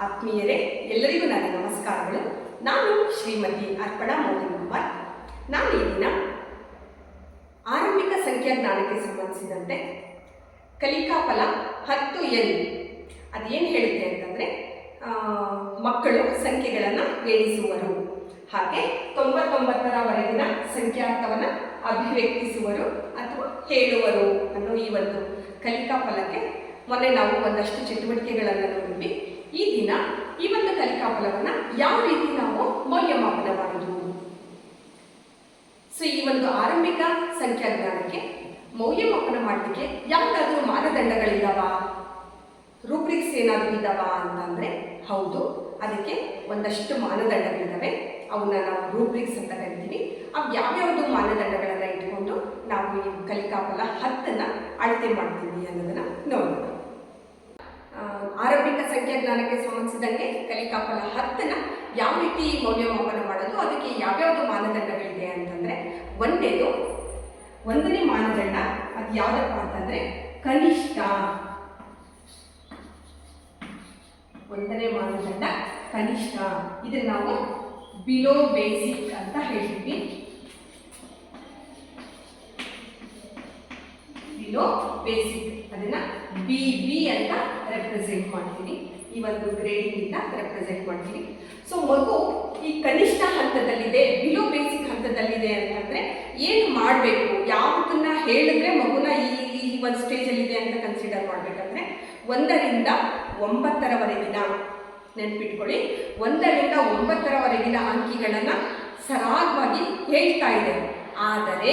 ಆತ್ಮೀಯರೇ, ಎಲ್ಲರಿಗೂ ನನ್ನ ನಮಸ್ಕಾರಗಳು. ನಾನು ಶ್ರೀಮತಿ ಅರ್ಪಣಾ ಮೋಹನ್ ಕುಮಾರ್ ನಾನು ಈ ದಿನ ಆರಂಭಿಕ ಸಂಖ್ಯಾಜ್ಞಾನಕ್ಕೆ ಸಂಬಂಧಿಸಿದಂತೆ ಕಲಿಕಾ ಫಲ ಹತ್ತು ಎನ್. ಅದೇನು ಹೇಳುತ್ತೆ ಅಂತಂದರೆ ಮಕ್ಕಳು ಸಂಖ್ಯೆಗಳನ್ನು ಎಣಿಸುವರು. ಹಾಗೆ ತೊಂಬತ್ತೊಂಬತ್ತರವರೆಗಿನ ಸಂಖ್ಯಾರ್ಥವನ್ನು ಅಭಿವ್ಯಕ್ತಿಸುವರು ಅಥವಾ ಹೇಳುವರು ಅನ್ನೋ ಈ ಒಂದು ಕಲಿಕಾ ಫಲಕ್ಕೆ ಮೊನ್ನೆ ನಾವು ಒಂದಷ್ಟು ಚಟುವಟಿಕೆಗಳನ್ನು ನೋಡಿದ್ವಿ. ಈ ದಿನ, ಈ ಒಂದು ಕಲಿಕಾ ಫಲವನ್ನ ಯಾವ ರೀತಿ ನಾವು ಮೌಲ್ಯಮಾಪನ ಮಾಡುವುದು ಸೊ ಈ ಒಂದು ಆರಂಭಿಕ ಸಂಖ್ಯಾಜ್ಞಾನಕ್ಕೆ ಮೌಲ್ಯಮಾಪನ ಮಾಡಲಿಕ್ಕೆ ಯಾವುದಾದ್ರೂ ಮಾನದಂಡಗಳಿದಾವಾ? ರೂಬ್ರಿಕ್ಸ್ ಏನಾದರೂ ಅಂತ ಅಂತಂದರೆ, ಹೌದು, ಅದಕ್ಕೆ ಒಂದಷ್ಟು ಮಾನದಂಡಗಳಿದ್ದಾವೆ ಅವನ್ನ ನಾವು ರೂಬ್ರಿಕ್ಸ್ ಅಂತ ಕರಿತೀವಿ. ಅವು ಯಾವ್ಯಾವುದು ಮಾನದಂಡಗಳನ್ನು ಇಟ್ಕೊಂಡು ನಾವು ಈ ಕಲಿಕಾಫಲ ಹತ್ತನ್ನು ಅಳತೆ ಮಾಡ್ತೀವಿ ಅನ್ನೋದನ್ನು ನೋಡೋಣ ಆರಂಭಿಕ ಸಂಖ್ಯಾಜ್ಞಾನಕ್ಕೆ ಸಂಬಂಧಿಸಿದಂಗೆ ಕಲಿಕಾಫಲ ಹತ್ತನ್ನು ಯಾವ ರೀತಿ ಮೌಲ್ಯಮಾಪನ ಮಾಡೋದು, ಅದಕ್ಕೆ ಯಾವ್ಯಾವುದು ಮಾನದಂಡಗಳಿದೆ ಅಂತಂದ್ರೆ ಒಂದೇದು, ಒಂದನೇ ಮಾನದಂಡ ಅದು ಯಾವುದಪ್ಪ ಅಂತಂದ್ರೆ ಕನಿಷ್ಠ. ಒಂದನೇ ಮಾನದಂಡ ಕನಿಷ್ಠ. ಇದನ್ನ ನಾವು ಬಿಲೋ ಬೇಸಿಕ್ ಅಂತ ಹೇಳ್ತೀವಿ. ಬಿಲೋ ಬೇಸಿಕ್ ಅದನ್ನ ಬಿ ಬಿ ಅಂತ ರೆಪ್ರೆಸೆಂಟ್ ಮಾಡ್ತೀವಿ ಈ ಒಂದು ಗ್ರೇಡಿಂಗ್ ಇಂದ ರೆಪ್ರೆಸೆಂಟ್ ಮಾಡ್ತೀವಿ ಸೊ ಮಗು ಈ ಕನಿಷ್ಠ ಹಂತದಲ್ಲಿದೆ ಬಿಲೋ ಬೇಸಿಕ್ ಹಂತದಲ್ಲಿದೆ ಅಂತಂದ್ರೆ ಏನು ಮಾಡಬೇಕು? ಯಾವುದನ್ನ ಹೇಳಿದ್ರೆ ಮಗುನ ಈ ಈ ಒಂದು ಸ್ಟೇಜಲ್ಲಿದೆ ಅಂತ ಕನ್ಸಿಡರ್ ಮಾಡಬೇಕಂದ್ರೆ ಒಂದರಿಂದ ಒಂಬತ್ತರವರೆಗಿನ ನೆನ್ಪಿಟ್ಕೊಳ್ಳಿ. ಒಂದರಿಂದ ಒಂಬತ್ತರವರೆಗಿನ ಅಂಕಿಗಳನ್ನು ಸರಾಗವಾಗಿ ಹೇಳ್ತಾ ಇದೆ. ಆದರೆ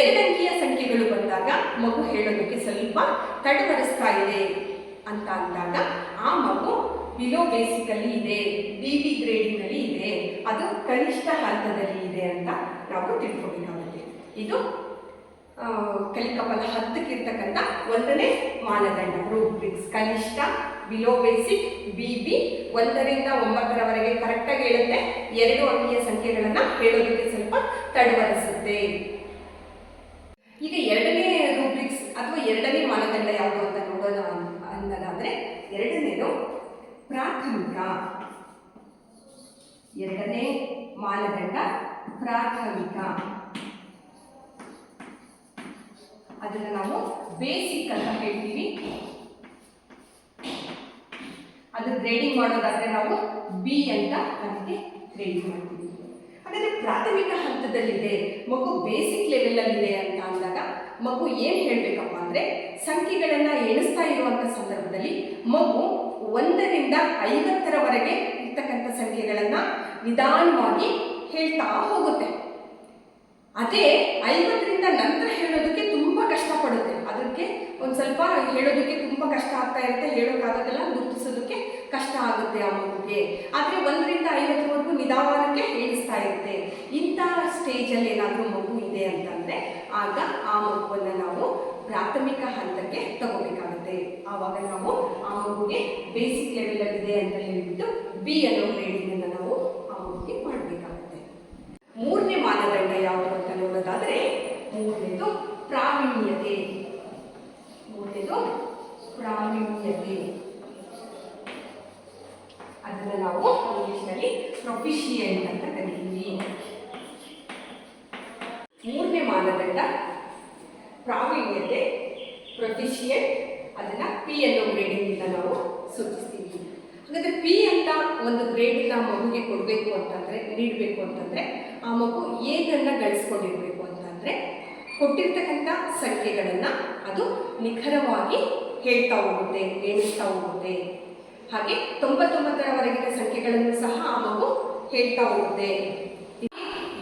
ಎರಡಂಕಿಯ ಸಂಖ್ಯೆಗಳು ಬಂದಾಗ ಮಗು ಹೇಳೋದಕ್ಕೆ ಸ್ವಲ್ಪ ತಡವರಿಸ್ತಾ ಇದೆ ಅಂತ ಅಂದಾಗ ಆ ಮಗು ಬಿಲೋ ಬೇಸಿಕಲ್ಲಿ ಇದೆ ಬಿ ಬಿ ಗ್ರೇಡಿನಲ್ಲಿ ಇದೆ, ಅದು ಕನಿಷ್ಠ ಹಂತದಲ್ಲಿ ಇದೆ ಅಂತ ನಾವು ತಿಳ್ಕೊಬೇಕಾಗುತ್ತೆ. ಇದು ಕಲಿಕಪಲ ಹತ್ತಕ್ಕಿರ್ತಕ್ಕಂಥ ಒಂದನೇ ಮಾನದಂಡ ರೂಬ್ರಿಕ್ಸ್ ಕನಿಷ್ಠ ಬಿಲೋ ಬೇಸಿಕ್ ಬಿ ಬಿ ಒಂದರಿಂದ ಒಂಬತ್ತರವರೆಗೆ ಕರೆಕ್ಟಾಗಿ ಹೇಳುತ್ತೆ. ಎರಡು ಅಂಕಿಯ ಸಂಖ್ಯೆಗಳನ್ನು ಹೇಳೋದಕ್ಕೆ ಸ್ವಲ್ಪ ತಡವರಿಸುತ್ತೆ. ಈಗ ಎರಡನೇ ರೂಬ್ರಿಕ್ಸ್ ಅಥವಾ ಎರಡನೇ ಮಾನದಂಡ ಯಾವುದು ಅಂತ ನೋಡೋಣ ಅನ್ನೋದಾದ್ರೆ, ಎರಡನೇದು ಪ್ರಾಥಮಿಕ. ಎರಡನೇ ಮಾನದಂಡ ಪ್ರಾಥಮಿಕ. ಅದನ್ನು ನಾವು ಬೇಸಿಕ್ ಅಂತ ಹೇಳ್ತೀವಿ. ಅದು ಗ್ರೇಡಿಂಗ್ ಮಾಡೋದಾದ್ರೆ ನಾವು ಬಿ ಅಂತ ಅದಕ್ಕೆ ಗ್ರೇಡಿಂಗ್ ಮಾಡ್ತೀವಿ. ಹಾಗಾದ್ರೆ ಪ್ರಾಥಮಿಕ ಹಂತದಲ್ಲಿದೆ, ಮಗು ಬೇಸಿಕ್ ಲೆವೆಲಲ್ಲಿದೆ ಅಂತ ಅಂದಾಗ ಮಗು ಏನು ಹೇಳಬೇಕಪ್ಪ ಅಂದರೆ ಸಂಖ್ಯೆಗಳನ್ನು ಎಣಿಸ್ತಾ ಇರುವಂಥ ಸಂದರ್ಭದಲ್ಲಿ ಮಗು ಒಂದರಿಂದ ಐವತ್ತರವರೆಗೆ ಇರ್ತಕ್ಕಂಥ ಸಂಖ್ಯೆಗಳನ್ನು ನಿಧಾನವಾಗಿ ಹೇಳ್ತಾ ಹೋಗುತ್ತೆ. ಅದೇ ಐವತ್ತರಿಂದ ನಂತರ ಹೇಳೋದಕ್ಕೆ ತುಂಬ ಕಷ್ಟಪಡುತ್ತೆ. ಅದಕ್ಕೆ ಒಂದು ಸ್ವಲ್ಪ ಹೇಳೋದಕ್ಕೆ ತುಂಬ ಕಷ್ಟ ಆಗ್ತಾ ಇರುತ್ತೆ ಹೇಳೋಕ್ಕಾಗೋದಿಲ್ಲ ಗುರುತಿಸೋದಕ್ಕೆ ಕಷ್ಟ ಆಗುತ್ತೆ ಆ ಮಗುಗೆ. ಆದರೆ ಒಂದರಿಂದ ಐವತ್ತರವರೆಗೂ ನಿಧಾನಕ್ಕೆ ಹೇಳಿಸ್ತಾ ಇರುತ್ತೆ. ಇಂಥ ಸ್ಟೇಜಲ್ಲಿ ಏನಾದರೂ ಮಗು ಇದೆ ಅಂತಂದರೆ ಆಗ ಆ ಮಗುವನ್ನು ನಾವು ಪ್ರಾಥಮಿಕ ಹಂತಕ್ಕೆ ತಗೋಬೇಕಾಗುತ್ತೆ. ಆವಾಗ ನಾವು ಆ ಮಗುಗೆ ಬೇಸಿಕ್ ಲೆವೆಲಲ್ಲಿದೆ ಅಂತ ಹೇಳಿಬಿಟ್ಟು ಬಿ ಅನ್ನೋ ನಾವು ಆ ಮಗುಗೆ ಮಾಡಬೇಕಾಗುತ್ತೆ ಮೂರನೇ ಮಾನದಂಡ ಯಾವುದು ಅಂತ ನೋಡೋದಾದ್ರೆ ಮೂರನೇದು ಪ್ರಾವೀಣ್ಯತೆ ಮೂರನೇದು ಪ್ರಾವೀಣ್ಯತೆ ಅದನ್ನು ನಾವು ಇಂಗ್ಲೀಷ್ನಲ್ಲಿ ಪ್ರೊಫಿಷಿಯಂಟ್ ಅಂತ ಕರಿತೀವಿ. ಮೂರನೇ ಮಾನದಂಡ, ಪ್ರಾವೀಣ್ಯತೆ ಪ್ರೊಫಿಷಿಯಂಟ್ ಅದನ್ನ ಪಿ ಅನ್ನೋ ಗ್ರೇಡಿಂದ ನಾವು ಸೂಚಿಸ್ತೀವಿ. ಹಾಗಾದ್ರೆ ಪಿ ಅಂತ ಒಂದು ಗ್ರೇಡನ್ನ ಮಗುಗೆ ಕೊಡಬೇಕು ಅಂತಂದ್ರೆ, ನೀಡಬೇಕು ಅಂತಂದ್ರೆ, ಆ ಮಗು ಏನನ್ನ ಗಳಿಸ್ಕೊಂಡಿರ್ಬೇಕು ಅಂತಂದ್ರೆ, ಕೊಟ್ಟಿರ್ತಕ್ಕಂಥ ಸಂಖ್ಯೆಗಳನ್ನು ಅದು ನಿಖರವಾಗಿ ಹೇಳ್ತಾ ಹೋಗುತ್ತೆ, ಎಣಿಸ್ತಾ ಹೋಗುತ್ತೆ. ಹಾಗೆ ತೊಂಬತ್ತೊಂಬತ್ತರವರೆಗಿನ ಸಂಖ್ಯೆಗಳನ್ನು ಸಹ ಆ ಮಗು ಹೇಳ್ತಾ ಹೋಗುತ್ತೆ.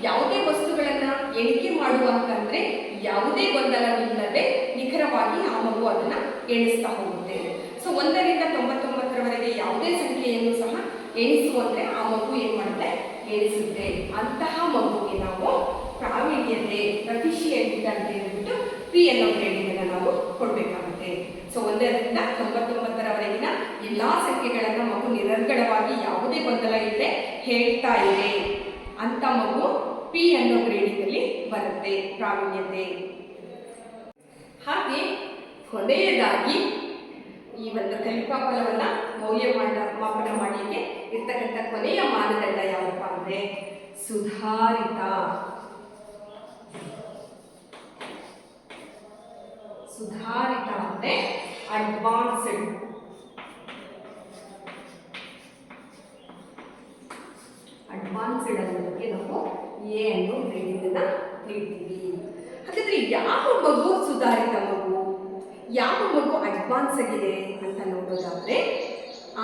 ಯಾವುದೇ ವಸ್ತುಗಳನ್ನ ಎಣಿಕೆ ಮಾಡುವಂತಂದ್ರೆ ಯಾವುದೇ ಗೊಂದಲವಿಲ್ಲದೆ ನಿಖರವಾಗಿ ಆ ಮಗು ಅದನ್ನ ಎಣಿಸ್ತಾ ಹೋಗುತ್ತೆ. ಸೊ ಒಂದರಿಂದ ತೊಂಬತ್ತೊಂಬತ್ತರವರೆಗೆ ಯಾವುದೇ ಸಂಖ್ಯೆಯನ್ನು ಸಹ ಎಣಿಸುವಂತೆ ಆ ಮಗು ಏನ್ ಮಾಡುತ್ತೆ? ಎಣಿಸುತ್ತೆ. ಅಂತಹ ಮಗುಗೆ ನಾವು ಪ್ರಾವೀಣ್ಯತೆ ಪ್ರತಿಷ್ಠೆಯಲ್ಲಿ ಅಂತ ಹೇಳ್ಬಿಟ್ಟು ಪಿ ಅನ್ನೋ ಗ್ರೇಡಿಂಗ್ ನಾವು ಕೊಡಬೇಕಾಗುತ್ತೆ ಸೊ ಒಂದರಿಂದ ತೊಂಬತ್ತೊಂಬತ್ತರವರೆಗಿನ ಎಲ್ಲಾ ಸಂಖ್ಯೆಗಳನ್ನ ಮಗು ನಿರರ್ಗಳವಾಗಿ ಯಾವುದೇ ಗೊಂದಲ ಇಲ್ಲದೆ ಹೇಳ್ತಾ ಇದೆ. ಅಂತ ಮಗು ಪಿ ಅನ್ನೋ ಗ್ರೇಡಿಂಗಲ್ಲಿ ಬರುತ್ತೆ, ಪ್ರಾವೀಣ್ಯತೆ. ಹಾಗೆ ಕೊನೆಯದಾಗಿ ಈ ಒಂದು ಕಲಿಕಾಫಲವನ್ನು ಮೌಲ್ಯ ಮಾಡ ಮಾಪನ ಮಾಡಲಿಕ್ಕೆ ಇರ್ತಕ್ಕಂಥ ಕೊನೆಯ ಮಾನದಂಡ ಯಾವಪ್ಪ ಅಂದರೆ ಸುಧಾರಿತ. ಸುಧಾರಿತ ಅಂದರೆ ಅಡ್ವಾನ್ಸ್ಡ್ ಅಡ್ವಾನ್ಸ್ಡ್ ಅನ್ನೋದಕ್ಕೆ ನಾವು ಎ ಅನ್ನು ಗ್ರೇಡಿಂಗ್ ನೀಡ್ತೀವಿ. ಹಾಗಾದ್ರೆ ಯಾವ ಮಗು ಸುಧಾರಿತ ಮಗು? ಯಾವ ಮಗು ಅಡ್ವಾನ್ಸ್ ಆಗಿದೆ ಅಂತ ನೋಡೋದಾದ್ರೆ,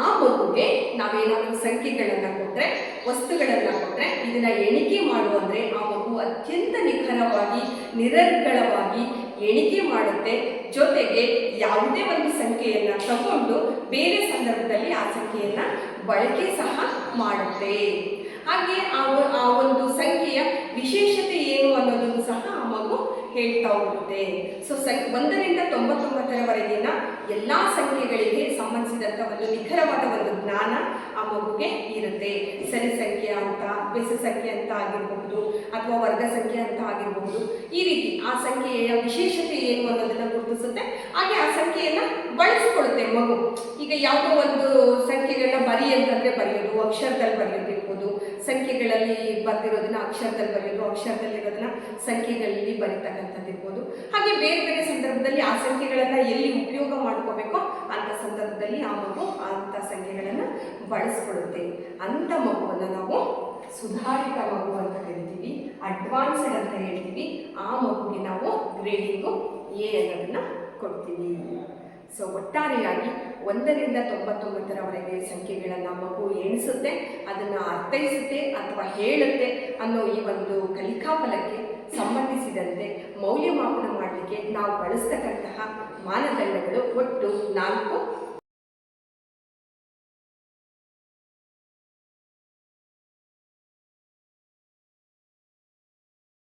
ಆ ಮಗುಗೆ ನಾವೇನಾದರೂ ಸಂಖ್ಯೆಗಳನ್ನು ಕೊಟ್ಟರೆ ವಸ್ತುಗಳನ್ನು ಕೊಟ್ಟರೆ ಇದನ್ನ ಎಣಿಕೆ ಮಾಡು ಅಂದರೆ ಆ ಮಗು ಅತ್ಯಂತ ನಿಖರವಾಗಿ, ನಿರರ್ಗಳವಾಗಿ ಎಣಿಕೆ ಮಾಡುತ್ತೆ. ಜೊತೆಗೆ ಯಾವುದೇ ಒಂದು ಸಂಖ್ಯೆಯನ್ನು ತಗೊಂಡು ಬೇರೆ ಸಂದರ್ಭದಲ್ಲಿ ಆ ಸಂಖ್ಯೆಯನ್ನು ಬಳಕೆ ಸಹ ಮಾಡುತ್ತೆ. ಹಾಗೆ ಆ ಒಂದು ಸಂಖ್ಯೆಯ ವಿಶೇಷತೆ ಏನು ಅನ್ನೋದನ್ನು ಸಹ ಆ ಮಗು ಹೇಳ್ತಾ ಹೋಗುತ್ತೆ. ಸೊ ಸಂ ಒಂದರಿಂದ ತೊಂಬತ್ತೊಂಬತ್ತರವರೆಗಿನ ಎಲ್ಲ ಸಂಖ್ಯೆಗಳಿಗೆ ಸಂಬಂಧಿಸಿದಂಥ ಒಂದು ನಿಖರವಾದ ಒಂದು ಜ್ಞಾನ ಆ ಮಗುಗೆ ಇರುತ್ತೆ. ಸರಿ ಸಂಖ್ಯೆ ಅಂತ, ಬೆಸ ಸಂಖ್ಯೆ ಅಂತ ಆಗಿರಬಹುದು ಅಥವಾ ವರ್ಗ ಸಂಖ್ಯೆ ಅಂತ ಆಗಿರಬಹುದು. ಈ ರೀತಿ ಆ ಸಂಖ್ಯೆಯ ವಿಶೇಷತೆ ಏನು ಅನ್ನೋದನ್ನು ಗುರುತಿಸುತ್ತೆ. ಹಾಗೆ ಆ ಸಂಖ್ಯೆಯನ್ನು ಬಳಸಿಕೊಳ್ಳುತ್ತೆ ಮಗು. ಈಗ ಯಾವುದೋ ಒಂದು ಸಂಖ್ಯೆಗಳನ್ನ ಬರಿ ಅಂತಂದ್ರೆ ಬರೆಯೋದು, ಅಕ್ಷರದಲ್ಲಿ ಬರೆಯೋದಿರ್ಬೋದು ಸಂಖ್ಯೆಗಳಲ್ಲಿ ಬಂದಿರೋದನ್ನ ಅಕ್ಷರದಲ್ಲಿ ಬರೆಯೋದು ಅಕ್ಷರದಲ್ಲಿರೋದನ್ನ ಸಂಖ್ಯೆಗಳಲ್ಲಿ ಬರೀತಕ್ಕಂಥದ್ದು ಇರ್ಬೋದು ಹಾಗೆ ಬೇರೆ ಬೇರೆ ಸಂದರ್ಭದಲ್ಲಿ ಆ ಸಂಖ್ಯೆಗಳನ್ನು ಎಲ್ಲಿ ಉಪಯೋಗ ಮಾಡ್ಕೋಬೇಕೋ ಅಂಥ ಸಂದರ್ಭದಲ್ಲಿ ಆ ಮಗು ಅಂಥ ಸಂಖ್ಯೆಗಳನ್ನು ಬಳಸ್ಕೊಳ್ಳುತ್ತೆ. ಅಂಥ ಮಗುವನ್ನು ನಾವು ಸುಧಾರಿತ ಮಗು ಅಂತ ಕರಿತೀವಿ. ಅಡ್ವಾನ್ಸ್ಡ್ ಅಂತ ಹೇಳ್ತೀವಿ. ಆ ಮಗುಗೆ ನಾವು ಗ್ರೇಡಿಂಗು ಎ ಅನ್ನೋದನ್ನ ಕೊಡ್ತೀವಿ. ಸೊ ಒಟ್ಟಾರೆಯಾಗಿ ಒಂದರಿಂದ ತೊಂಬತ್ತೊಂಬತ್ತರವರೆಗೆ ಸಂಖ್ಯೆಗಳನ್ನು ಮಗು ಎಣಿಸುತ್ತೆ, ಅದನ್ನು ಅರ್ಥೈಸುತ್ತೆ ಅಥವಾ ಹೇಳುತ್ತೆ ಅನ್ನೋ ಈ ಒಂದು ಕಲಿಕಾಫಲಕ್ಕೆ ಸಂಬಂಧಿಸಿದಂತೆ ಮೌಲ್ಯಮಾಪನ ಮಾಡಲಿಕ್ಕೆ ನಾವು ಬಳಸ್ತಕ್ಕಂತಹ ಮಾನದಂಡಗಳು ಒಟ್ಟು ನಾಲ್ಕು.